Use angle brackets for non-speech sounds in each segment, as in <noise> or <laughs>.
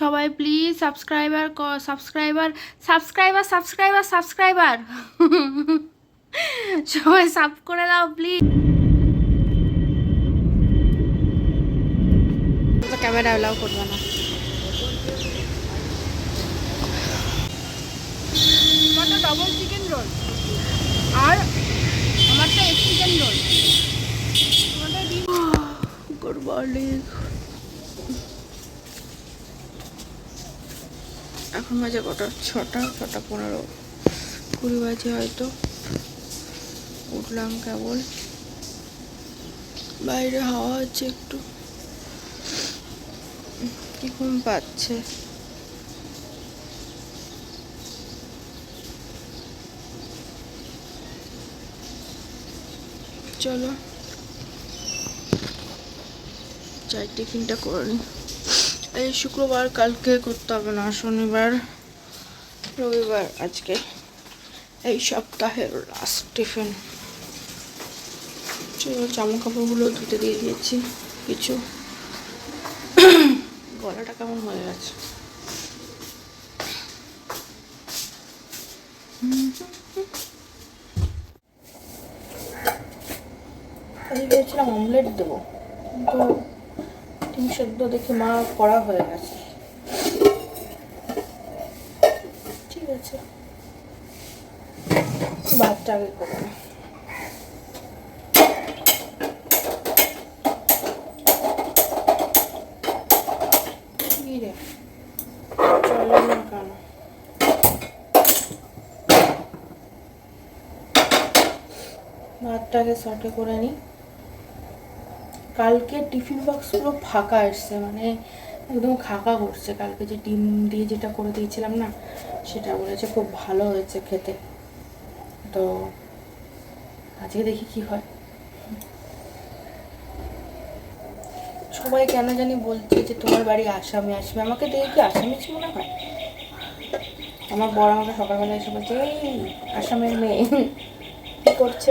সবাই please subscriber subscriber subscriber subscriber subscriber সবাই sub করে দাও প্লিজ ক্যামেরা অ্যালাউ করবে না। আমারটা ডবল চিকেন রোল আর আমারটা এক চিকেন রোল গুড মর্নিং। এখন বাজে কটা? ছটা ছটা পনেরো। কুড়ি বাজে হয়তো। উঠলাম কেবল। বাইরে হাওয়া হচ্ছে একটু। কি ঘুম পাচ্ছে? চলো। চাই টিফিনটা করে নিই এই শুক্রবার, কালকে করতে হবে না, শনিবার, রবিবার, আজকে। এই সপ্তাহের লাস্ট টিফিন জামা কাপড়গুলো ধুতে দিয়ে দিয়েছি, কিছু। গলাটা কেমন হয়ে গেছে? আমি ভেবেছিলাম অমলেট দেবো। সেদ্ধ দেখে মা করা হয়ে গেছে। ঠিক আছে। ভাতটা আগে করে ভাতটাকে সটে করে নিই কালকে টিফিন বক্স পুরো ফাঁকা এসছে মানে একদম খাকা করছে। কালকে যে ডিম দিয়ে যেটা করে দিয়েছিলাম না, সেটা বলেছে খুব ভালো হয়েছে খেতে। তো আজকে দেখি কি হয়। সবাই কেন জানি বলছে যে, তোমার বাড়ি আসামে আসবে। আমাকে দেখে কি আসামিস মনে হয়? আমার বড় আমাকে সকালবেলা এসে বলছে, এই আসামের মেয়ে। কি করছ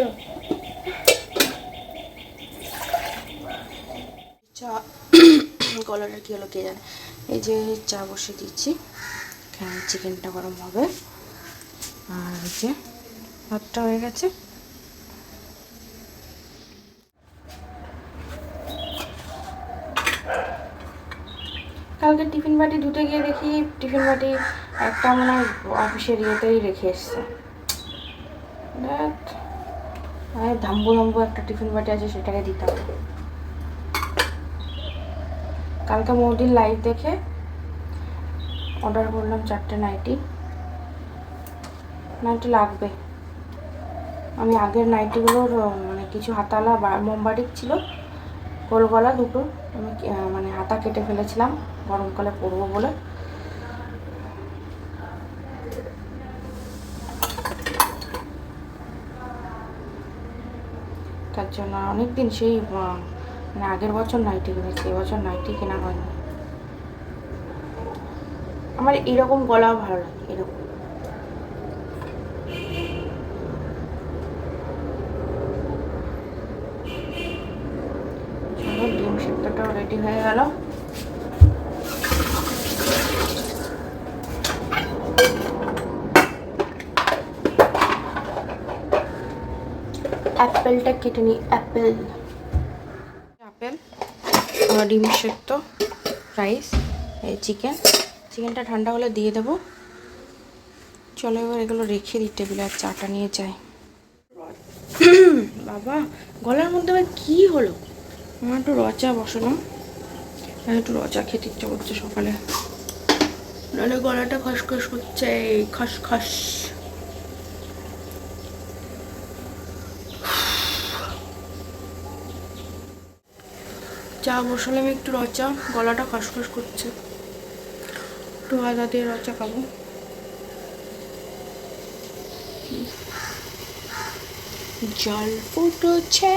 চা গলাটা কী হলো কে জানে? এই যে চা বসে দিচ্ছি। এখানে চিকেনটা গরম হবে। আর যে ভাতটা হয়ে গেছে। কালকে টিফিন বাটি ধুতে গিয়ে দেখি টিফিন বাটি একটা মনে হয় অফিসের ইয়েতেই রেখে এসছে। ধাম্বু ধাম্বু একটা টিফিন বাটি আছে সেটাকে দিতে হবে। কালকে মৌদির লাইভ দেখে অর্ডার করলাম চারটে নাইটি নাইটি লাগবে। আমি আগের নাইটিগুলোর মানে কিছু হাতালা বা মোমবাটিক ছিল গোল গলা দুটো, আমি মানে হাতা কেটে ফেলেছিলাম গরমকালে পরবো বলে। তার জন্য অনেক দিন সেই মানে আগের বছর নাইটি কিনেছি এবছর নাইটি কেনা হয়নি। আমার এরকম গলাও ভালো লাগে, এরকম। ডিম সেদ্ধটাও রেডি হয়ে গেল। অ্যাপেলটা কেটে নিই, অ্যাপেল। ডিম সেদ্ধ রাইস, এই চিকেন। চিকেনটা ঠান্ডা হলে দিয়ে দেবো। চলো এবার এগুলো রেখে দিই, টেবিলে আর চাটা নিয়ে যাই। <coughs> বাবা, গলার মধ্যে আবার কী হলো? আমার একটু রচা বসালাম একটু রচা খেতে ইচ্ছা করছে সকালে। নাহলে গলাটা খসখস করছে খসখস। চা বসালাম একটু রচা। গলাটা খসখস করছে। একটু আদা দিয়ে রচা খাব। জল ফুটছে।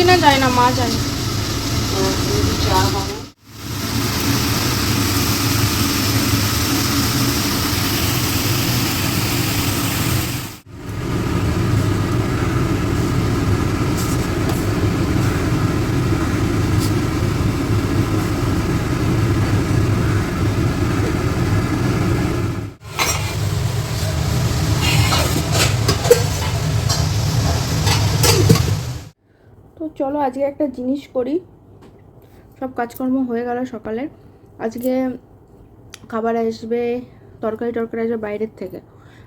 কিনা যায় না মা জানে ও, তুমি চা বানাও। তো চলো আজকে একটা জিনিস করি। সব কাজকর্ম হয়ে গেল সকালে আজকে খাবার আসবে, তরকারি টরকারি আসবে বাইরের থেকে।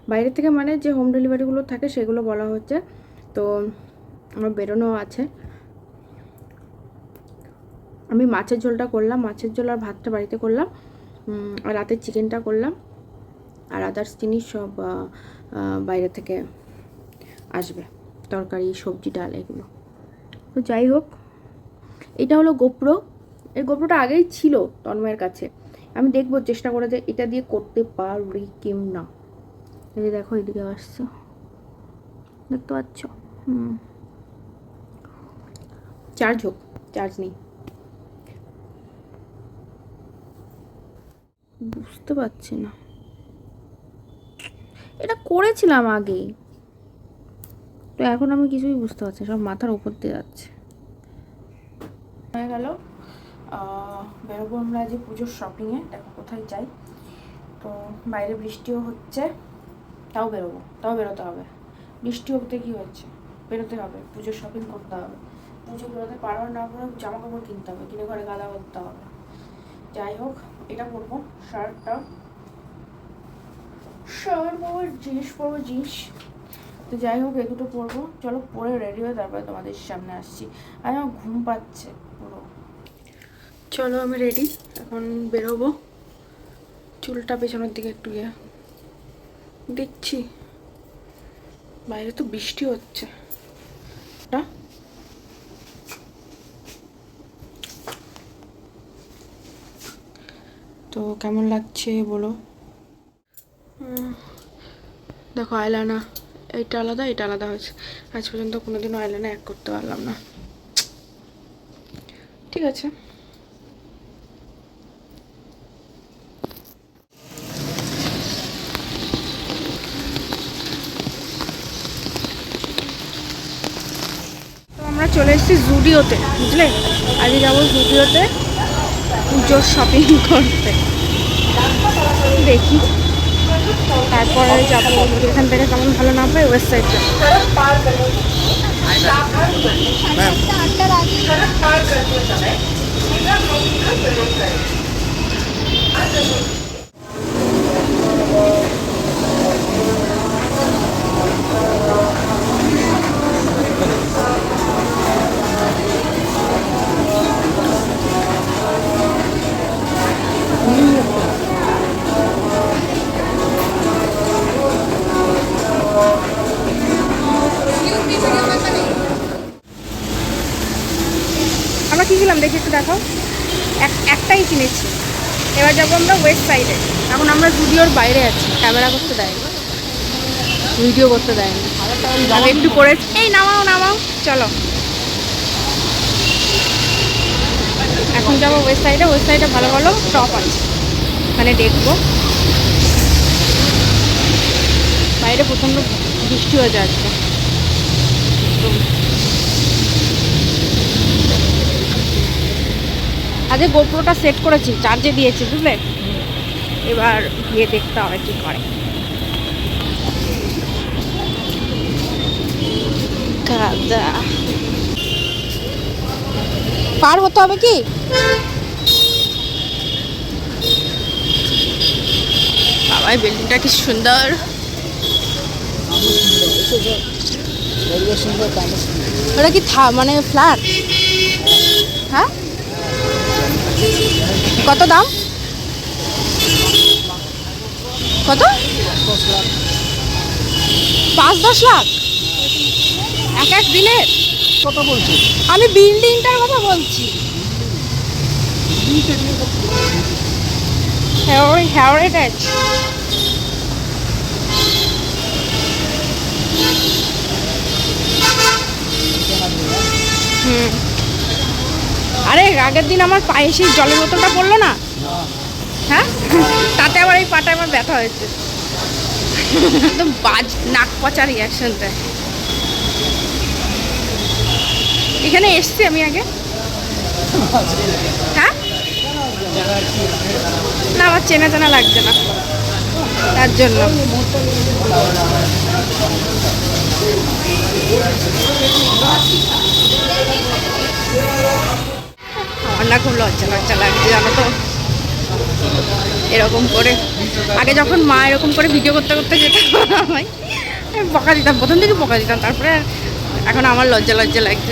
বাইরের থেকে মানে যে হোম ডেলিভারিগুলো থাকে সেগুলো বলা হচ্ছে। তো আমার বেরোনো আছে। আমি মাছের ঝোলটা করলাম, মাছের ঝোল আর ভাতটা বাড়িতে করলাম। আর রাতের চিকেনটা করলাম। আর আদার্স জিনিস সব বাইরে থেকে আসবে। তরকারি, সবজি, ডাল, এগুলো। তো যাই হোক, এটা হলো গোপ্রো। এই গোপ্রোটা আগেই ছিল তন্ময়ের কাছে। আমি দেখব, চেষ্টা করে যে এটা দিয়ে করতে পারি কিম না এই দেখো, এদিকে আসছে। দেখতে পাচ্ছ? হুম। চার্জ হোক চার্জ নেই। বুঝতে পারছি না। এটা করেছিলাম আগে তো এখন আমি কিছুই বুঝতে পারছি সব মাথার উপর দিয়ে যাচ্ছে। হয়ে গেল। বেরোবো আমরা যে পুজোর শপিংয়ে দেখো কোথায় যাই। তো বাইরে বৃষ্টিও হচ্ছে, তাও বেরোবো, তাও বেরোতে হবে। বৃষ্টি হতে কি হচ্ছে? বেরোতে হবে, পুজোর শপিং করতে হবে। পুজো বেরোতে পারো না পারো জামা কাপড় কিনতে হবে, কিনে ঘরে গাদা করতে হবে। যাই হোক, এটা পরবো শার্টটা শার্ট পরবো, জিন্স পরবো, জিন্স। তো যাই হোক, এই দুটো পরবো। চলো, পরে রেডি হয়ে তারপরে তোমাদের সামনে আসছি। আর, আমার ঘুম পাচ্ছে পুরো। চলো, আমি রেডি এখন বেরোবো। চুলটা পেছনের দিকে একটু ইয়ে দেখছি। বাইরে তো বৃষ্টি হচ্ছে। তো কেমন লাগছে বলো? দেখো আয়লানা এইটা আলাদা এটা আলাদা হয়েছে। আজ পর্যন্ত কোনোদিনও আয়লানা এক করতে পারলাম না। ঠিক আছে। আমরা চলে এসেছি জুডিওতে, বুঝলে? আজকে যাব জুডিওতে পুজোর শপিং করতে। দেখি। তারপরে যাব। এখান থেকে কেমন ভালো না পাই ওয়েস্ট সাইড যাব। আমরা কি কিনলাম দেখি একটু দেখো এক একটাই কিনেছি। এবার যাব আমরা ওয়েস্ট সাইডে এখন আমরা জুডিওর বাইরে আছি। ক্যামেরা করতে দেয় ভিডিও করতে দেয়নি। আমি একটু করে এই নামাও নামাও। চলো। এখন যাব ওয়েস্ট সাইডে ওয়েস্ট সাইডে ভালো ভালো টপ আছে। মানে দেখব। বাইরে প্রচণ্ড বৃষ্টি হয়ে যাচ্ছে। আগে গোপ্রোটা সেট করেছি চার্জে দিয়েছি বুঝলে? এবার গিয়ে দেখতে হবে কি করে। কাদা পার হতে হবে কি? বাবা বিল্ডিংটা কি সুন্দর। ওটা কি থা মানে ফ্ল্যাট? হ্যাঁ? কত দাম? কত? পাঁচ দশ লাখ? এক এক দিনের? কত বলছি। আমি বিল্ডিংটার কথা বলছি। হেরিটেজ আরে, আগের দিন আমার পায়ে সেই জলের বোতলটা পড়ল না? হ্যাঁ? <laughs> তাতে আবার এই পাটা আমার ব্যথা হয়েছে। একদম বাজ, নাক পচা রিয়াকশন দেয় এখানে এসছি আমি আগে। হ্যাঁ? না, আমার চেনা চেনা লাগছে না। তার জন্য। আমার না খুব লজ্জা লজ্জা লাগছে জানো তো? এরকম করে। আগে যখন মা এরকম করে ভিডিও করতে করতে যেতাম আমি বকা দিতাম প্রথম থেকে বকা দিতাম তারপরে এখন আমার লজ্জা লজ্জা লাগছে।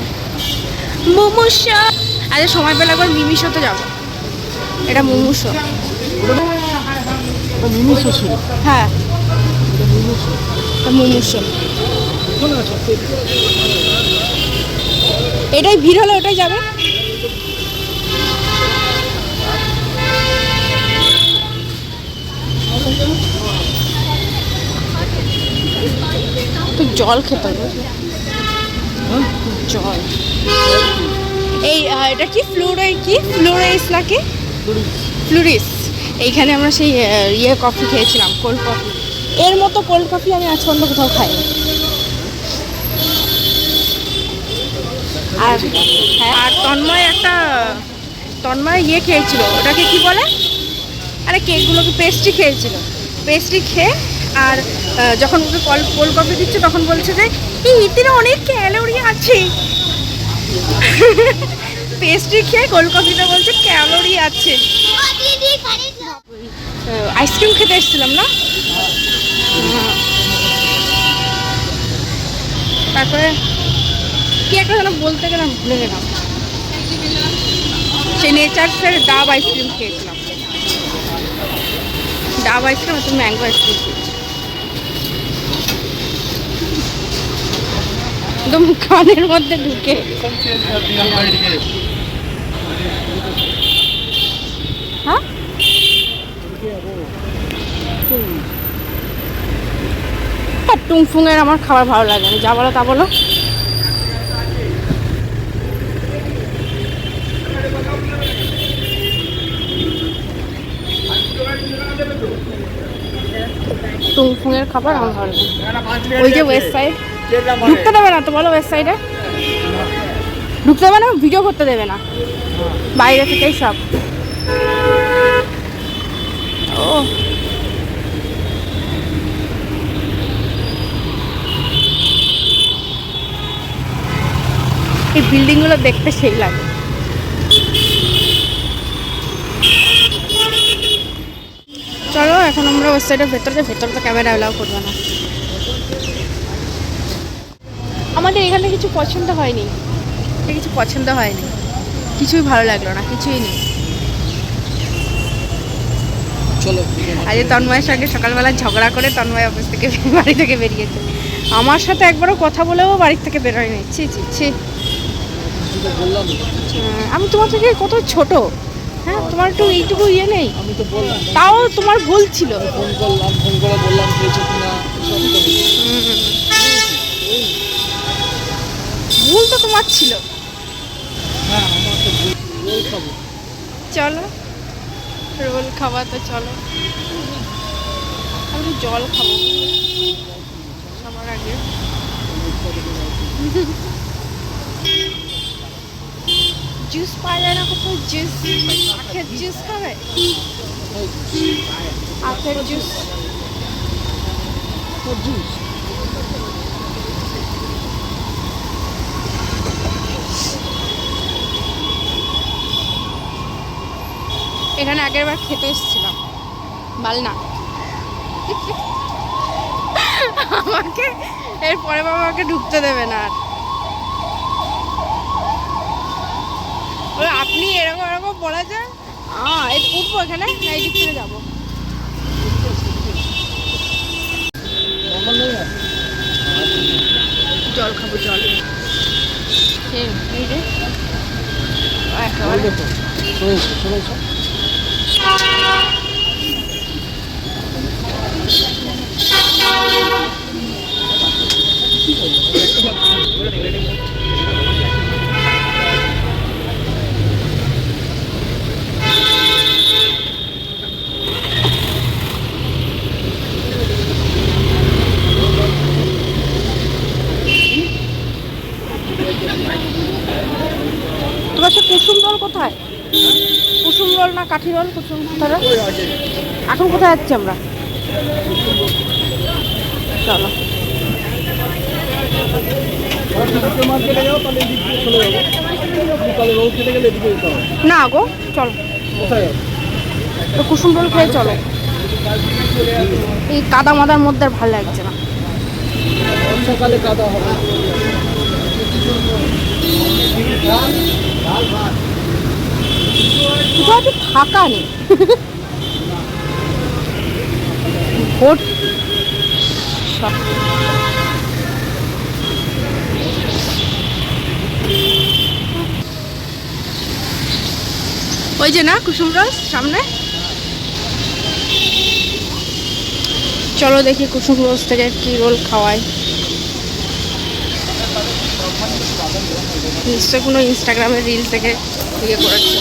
মোমোস আজ সময় পেলে একবার মিমিশোতে যাব। এটা মোমোশো মিমিশো হ্যাঁ। মোমোশো আচ্ছা এটাই ভিড় হলে ওটাই যাবে। জল খেতে হবে। জল। এই এটা কি? ফ্লুরাই কি? ফ্লুরাইস নাকি ফ্লুরিস। এইখানে আমরা সেই ইয়ে কফি খেয়েছিলাম কোল্ড কফি। এর মতো কোল্ড কফি আমি আজ অন্য কোথাও খাইনি। আর হ্যাঁ। আর তন্ময় একটা তন্ময় ইয়ে খেয়েছিল ওটাকে কি বলে? আরে কেকগুলোকে পেস্ট্রি খেয়েছিল। পেস্ট্রি খেয়ে আর যখন ওকে কল কোল্ড কফি দিচ্ছে তখন বলছে যে এই ইতির অনেক ক্যালোরি আছে। পেস্ট্রি খেয়ে কোল্ড কফিটা বলছে ক্যালোরি আছে। আইসক্রিম খেতে এসেছিলাম না। তারপরে কি একটা যেন বলতে গেলাম, ভুলে গেলাম। সেই নেচার্সের ডাব আইসক্রিম খেয়েছিলাম। ডাব আইসক্রিম আর ম্যাঙ্গো আইসক্রিম একদম কানের মধ্যে ঢুকে। হ্যাঁ? টুংফুংয়ের আমার খাবার ভালো লাগে না। যা বলো তা বলো। টুংফুংয়ের খাবার আমার ভালো ওই যে ওয়েস্ট সাইড ঢুকতে দেবে না তো বলো ওয়েস্ট সাইডে ঢুকতে দেবে না ভিডিও করতে দেবে না। বাইরে থেকেই সব। ও। এই বিল্ডিংগুলো দেখতে সেই লাগে। চলো এখন আমরা ওই সাইডের ভেতরে ভেতরে তো ক্যামেরা অ্যালাউ করব না। আমাদের এখানে কিছু পছন্দ হয়নি। এটা কিছু পছন্দ হয়নি। কিছুই ভালো লাগল না কিছুই নেই। চলো আজ তন্ময়ের সঙ্গে সকালবেলা ঝগড়া করে তন্ময় অফিস থেকে <laughs> বাড়ি থেকে বেরিয়েছে। আমার সাথে একবারও কথা বলেও বাড়ির থেকে বেরোয়নি। ছি ছি ছি। আমি তোমার থেকে কত ছোট। তোমার একটু এইটুকু ইয়ে নেই? তো বললাম তাও তোমার ভুল ছিল। ফোন করলাম ফোন করে বললাম ভুল তো তোমার ছিল। হ্যাঁ চলো রোল খাওয়া তো চলো। আমি জল খাব। সবার আগে। জুস পাওয়া যায় না কোথাও জুস? আখের জুস খাবে? আখের জুস। জুস? এখানে আগের বার খেতে এসেছিলাম। মালনা। আমাকে এরপরে বাবা আমাকে ঢুকতে দেবে না আর। আপনি এরকম এরকম বলা যায়? এই উঠবো এখানে না এই দিক থেকে যাব। জল খাব জল। এই এই রে ও ওই একেবারে দেখো শুনেছো শুনেছো না কাঠি রোল কুসুম ধরো এখন কোথায় যাচ্ছি আমরা? চলো। রোল না গো, চলো। তো কুসুম রোল খেয়ে চলো। এই কাদা মাদার মধ্যে ভালো লাগছে না। সকালে কাদা হবে ফাঁকা নেই। ভোট ওই যে না, কুসুম রস সামনে? চলো দেখি কুসুম রোজ থেকে কি রোল খাওয়ায়। নিশ্চয় কোনো ইনস্টাগ্রামে রিল থেকে ইয়ে করেছে।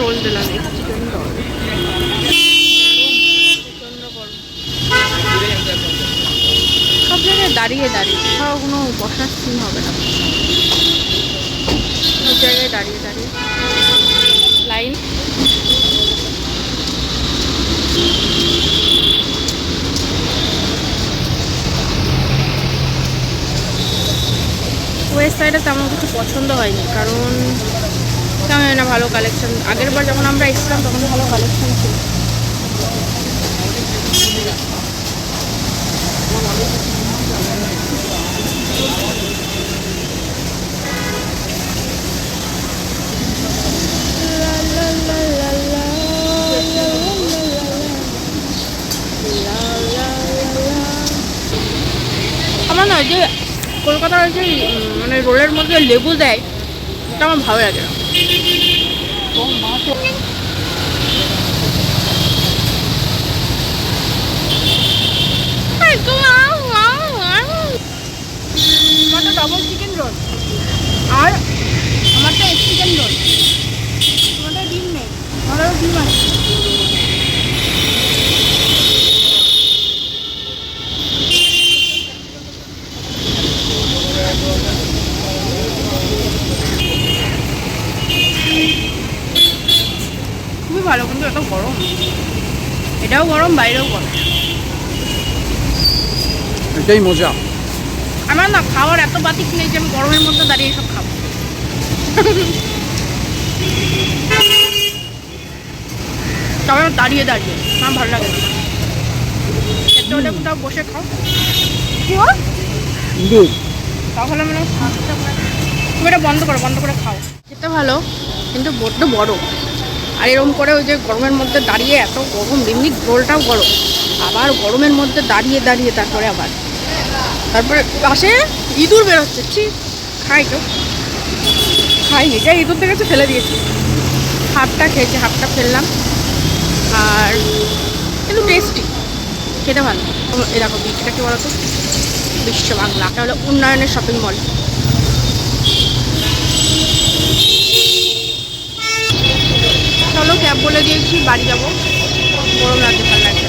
রোল দিলাম সব জায়গায় দাঁড়িয়ে দাঁড়িয়ে। কোথাও কোনো বসার সিন হবে না। সব জায়গায় দাঁড়িয়ে দাঁড়িয়ে। লাইন ওয়েস্ট সাইডে তেমন কিছু পছন্দ হয়নি, কারণ কেমন না ভালো কালেকশন আগের বার যখন আমরা এসেছিলাম, তখন ভালো কালেকশন ছিল। আমার না যে কলকাতার যে মানে রোলের মধ্যে লেবু দেয় এটা আমার ভালো লাগে না। こんばんは。বাইরেও গরম এটাই মজা। আমার না খাওয়ার এত বাতিক নেই যে আমি গরমের মধ্যে দাঁড়িয়ে সব খাব। তবে আমার দাঁড়িয়ে দাঁড়িয়ে আমার ভালো লাগে না। খেতে হলে কোথাও বসে খাও। কি তাহলে মানে তুমি এটা বন্ধ করো বন্ধ করে খাও। খেতে ভালো কিন্তু বড্ড বড় আর এরকম করে ওই যে গরমের মধ্যে দাঁড়িয়ে এত গরম, এমনি রোলটাও গরম। আবার গরমের মধ্যে দাঁড়িয়ে দাঁড়িয়ে তারপরে আবার। তারপরে পাশে ইঁদুর বেরোচ্ছে, ছি, খাই তো। খাইনি যা ইঁদুর দেখেছে ফেলে দিয়েছি। হাফটা খেয়েছি হাফটা ফেললাম। আর কিন্তু টেস্টি খেতে ভালো। এরকম এটা কি বলতো? বিশ্ব বাংলা, এটা হলো উন্নয়নের শপিং মল চলো ক্যাব বলে দিয়েছি বাড়ি যাব। গরম লাগছে ভালো লাগছে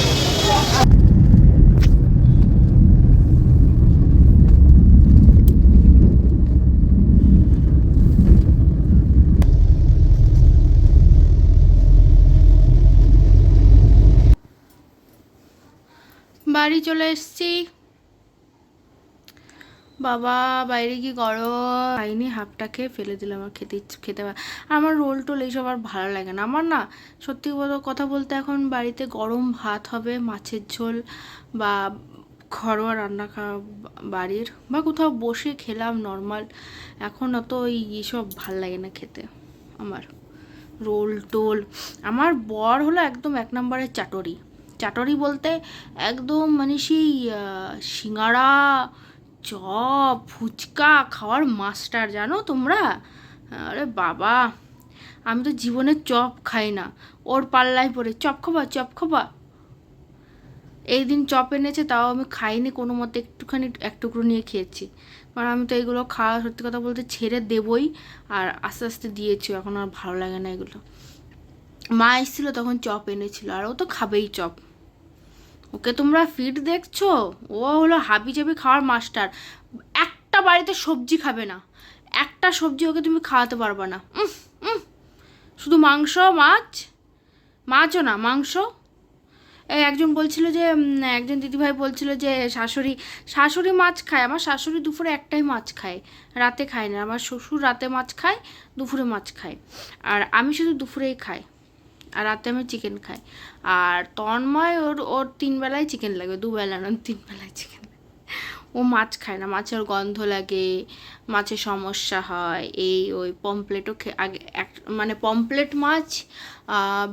বাড়ি চলে এসেছি। বাবা বাইরে কি গরম খাইনি হাফটা খেয়ে ফেলে দিলাম আর খেতে খেতে আমার রোল টোল এইসব আর ভালো লাগে না। আমার না সত্যি কথা বলতে এখন বাড়িতে গরম ভাত হবে মাছের ঝোল বা ঘরোয়া রান্না খাওয়া বাড়ির বা কোথাও বসে খেলাম নর্মাল এখন অত এইসব ভালো লাগে না খেতে আমার। রোল টোল। আমার বর হলো একদম এক নম্বরের চাটরি। চাটরি বলতে একদম মানে সেই আহ, সিঙ্গাড়া চপ ফুচকা খাওয়ার মাস্টার জানো তোমরা? আরে বাবা, আমি তো জীবনে চপ খাই না। ওর পাল্লায় পড়ে, চপ খাবা চপ খাবা। এই দিন চপ এনেছে, তাও আমি খাইনি, কোনো মতে একটুখানি, এক টুকরো নিয়ে খেয়েছি। কারণ আমি তো এগুলো খাওয়া, সত্যি কথা বলতে ছেড়ে দেবই, আর আস্তে আস্তে দিয়েছি, এখন আর ভালো লাগে না এগুলো। মা এসেছিল, তখন চপ এনেছিল, আর ও তো খাবেই চপ। ওকে তোমরা ফিট দেখছ? ও হলো হাবি জাবি খাওয়ার মাস্টার একটা বাড়িতে সবজি খাবে না। একটা সবজি ওকে তুমি খাওয়াতে পারবে না। শুধু মাংস, মাছ? মাছও না, মাংস? একজন বলছিল যে একজন দিদিভাই বলছিল যে, শাশুড়ি শাশুড়ি মাছ খায়, আমার শাশুড়ি দুপুরে একটাই মাছ খায়। রাতে খায় না, আমার শ্বশুর রাতে মাছ খায়, দুপুরে মাছ খায়। আর আমি শুধু দুপুরেই খাই। আর রাতে আমি চিকেন খাই। আর তন্ময় ওর ওর তিন বেলায় চিকেন লাগবে দুবেলা না, তিন বেলায় চিকেন ও মাছ খায় না, মাছের গন্ধ লাগে, মাছের সমস্যা হয়, এই ওই পমপ্লেটও আগে এক মানে পমপ্লেট মাছ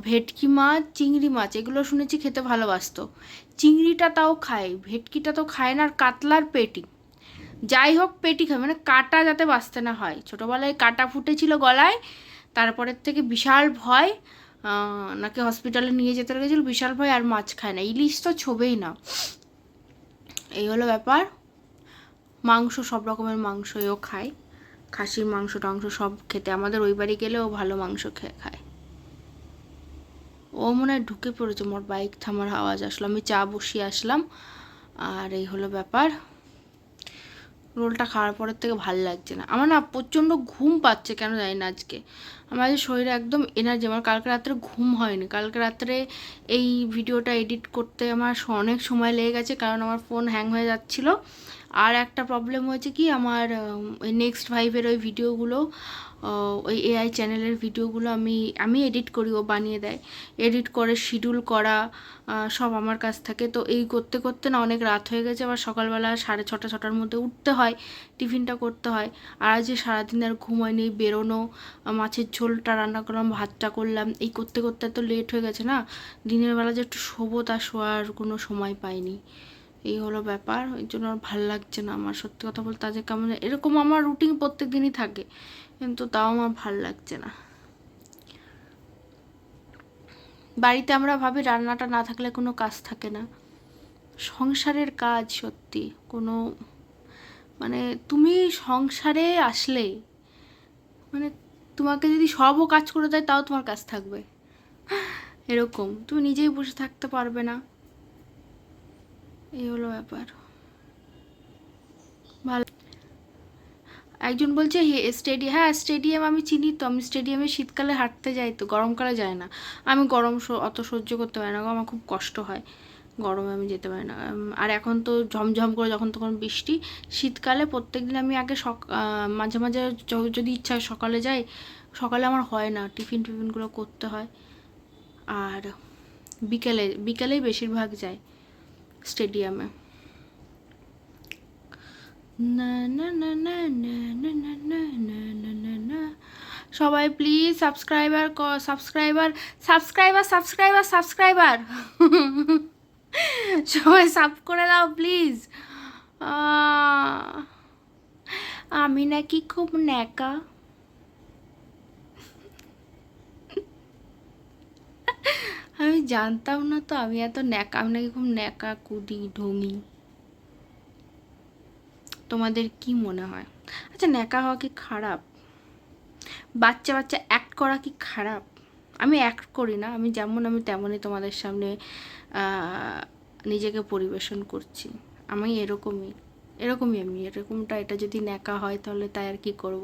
ভেটকি মাছ, চিংড়ি মাছ, এগুলো শুনেছি খেতে ভালোবাসতো। চিংড়িটা তাও খায়, ভেটকিটা তো খায় না, আর কাতলার পেটি। যাই হোক, পেটি খায় মানে কাটা যাতে বাঁচতে না হয়। ছোটোবেলায় কাটা ফুটেছিল গলায়, তারপরের থেকে বিশাল ভয় নাকি হসপিটালে নিয়ে যেতে লেগেছিল, বিশাল ভাই আর মাছ খায় না। ইলিশ তো ছোবেই না। এই হলো ব্যাপার। মাংস, সব রকমের মাংসও খায়। খাসির মাংস, টাংস সব খেতে। আমাদের ওই বাড়ি গেলে ও ভালো মাংস খেয়ে খায়। ও মনে হয় ঢুকে পড়েছে, মোর বাইক থামার আওয়াজ আসলো। আমি চা বসিয়ে আসলাম। আর এই হলো ব্যাপার। রোলটা খাওয়ার পরের থেকে ভালো লাগছে না। আমার না প্রচণ্ড ঘুম পাচ্ছে, কেন জানি না আজকে। আমার শরীরে একদম এনার্জি আমার কালকে রাত্রে ঘুম হয়নি। কালকে রাত্রে এই ভিডিওটা এডিট করতে আমার অনেক সময় লেগে গেছে, কারণ আমার ফোন হ্যাং হয়ে যাচ্ছিল। আর একটা প্রবলেম হয়েছে কি, আমার ওই নেক্সট ফাইভের ওই ভিডিওগুলো ওই এআই চ্যানেলের ভিডিওগুলো আমি আমি এডিট করি, ও বানিয়ে দেয়। এডিট করে শিডিউল করা সব আমার কাছ থাকে। তো এই করতে করতে না অনেক রাত হয়ে গেছে, আবার সকালবেলা সাড়ে ছটা, ছটার মধ্যে উঠতে হয়, টিফিনটা করতে হয়। আর আজ যে সারাদিন আর ঘুম হয়নি, বেরোনো, মাছের ঝোলটা রান্না করলাম, ভাতটা করলাম, এই করতে করতে তো লেট হয়ে গেছে না, দিনের বেলা যে একটু শোবো তা শোয়ার কোনো সময় পাইনি। এই হলো ব্যাপার ওই জন্য আর ভালো লাগছে না আমার। সত্যি কথা বলতে আজকে কেমন এরকম আমার রুটিন প্রত্যেক দিনই থাকে, কিন্তু তাও আমার ভালো লাগছে না। বাড়িতে আমরা ভাবি রান্নাটা না থাকলে কোনো কাজ থাকে না। সংসারের কাজ সত্যি, কোনো মানে তুমি সংসারে আসলে মানে তোমাকে যদি সবও কাজ করে দেয় তাও তোমার কাজ থাকবে। এরকম, তুমি নিজেই বসে থাকতে পারবে না। এই হলো ব্যাপার। ভালো। একজন বলছে স্টেডিয়াম হ্যাঁ স্টেডিয়াম আমি চিনি তো, আমি স্টেডিয়ামে শীতকালে হাঁটতে যাই তো, গরমকালে যায় না। আমি গরম অত সহ্য করতে পারি না আমার খুব কষ্ট হয়। গরমে আমি যেতে পারি না। আর এখন তো ঝমঝম করে যখন তখন বৃষ্টি, শীতকালে প্রত্যেক দিন আমি আগে সক মাঝে মাঝে যদি ইচ্ছা হয় সকালে যাই, সকালে আমার হয় না, টিফিন টিফিনগুলো করতে হয়। আর বিকেলে, বিকেলেই বেশিরভাগ যাই। স্টেডিয়ামে সবাই please subscriber subscriber subscriber subscriber subscriber সবাই সাব করে দাও প্লিজ আমি নাকি খুব ন্যাকা আমি জানতাম না তো, আমি এত ন্যাকা, আমি নাকি খুব ন্যাকা কুদি ঢঙি। তোমাদের কি মনে হয়? আচ্ছা ন্যাকা হওয়া কি খারাপ? বাচ্চা বাচ্চা অ্যাক্ট করা কি খারাপ? আমি অ্যাক্ট করি না, আমি যেমন আমি তেমনই তোমাদের সামনে নিজেকে পরিবেশন করছি। আমি এরকমই এরকমই আমি, এরকমটা, এটা যদি ন্যাকা হয় তাহলে তাই আর কি করব?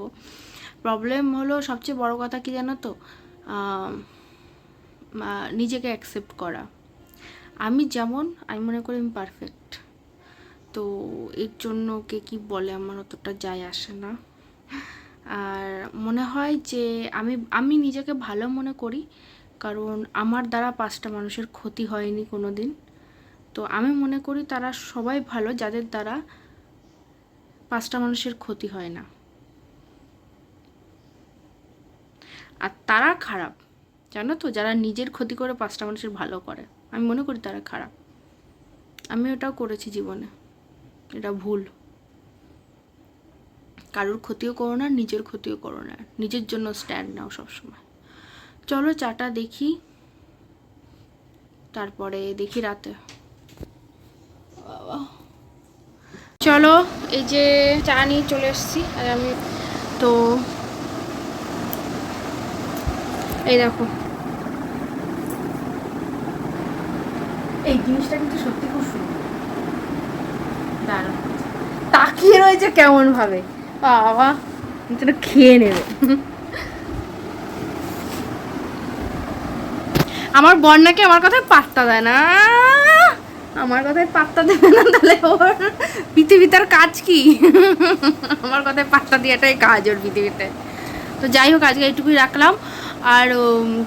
প্রবলেম হলো সবচেয়ে বড় কথা কি জানো তো? নিজেকে অ্যাকসেপ্ট করা। আমি যেমন, আমি মনে করি আমি পারফেক্ট তো এর জন্য কে কি বলে আমার অতটা যায় আসে না। আর মনে হয় যে আমি আমি নিজেকে ভালো মনে করি, কারণ আমার দ্বারা পাঁচটা মানুষের ক্ষতি হয়নি কোনো দিন তো আমি মনে করি তারা সবাই ভালো, যাদের দ্বারা পাঁচটা মানুষের ক্ষতি হয় না। আর তারা খারাপ। জানো তো, যারা নিজের ক্ষতি করে পাঁচটা মানুষের ভালো করে। আমি মনে করি তারা খারাপ। আমি ওটাও করেছি জীবনে। এটা ভুল। কারোর ক্ষতিও করো না, নিজের ক্ষতিও করো না। নিজের জন্য স্ট্যান্ড নাও সবসময়। চলো চাটা দেখি। তারপরে দেখি রাতে। চলো, এই যে চা নিয়ে চলে এসেছি। আর আমি তো, এই দেখো। এই জিনিসটা কিন্তু সত্যি খুব সুন্দর। দারুণ। তাকিয়ে রয়েছে কেমন ভাবে বাবা এটা খেয়ে নেবে। আমার বন্যাকে আমার কথায় পাত্তা দেয় না। আমার কথায় পাত্তা দেবে না, তাহলে ওর পৃথিবীতে আর কাজ কি? আমার কথায় পাত্তা দেওয়াটাই কাজ ওর পৃথিবীতে। তো যাই হোক, আজকে এইটুকুই রাখলাম। আর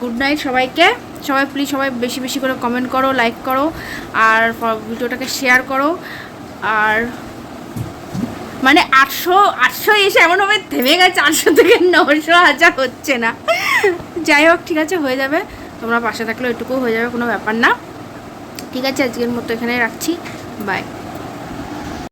গুড নাইট সবাইকে। সবাই প্লিজ সবাই বেশি বেশি করে কমেন্ট করো লাইক করো, আর ভিডিওটাকে শেয়ার করো। আর মানে আটশো আটশো এসে এমনভাবে থেমে গেছে, আটশো থেকে নশো হাজার হচ্ছে না। যাই হোক, ঠিক আছে, হয়ে যাবে। তোমরা পাশে থাকলে এটুকু হয়ে যাবে, কোনো ব্যাপার না। ঠিক আছে, আজকের মতো এখানে রাখছি। বাই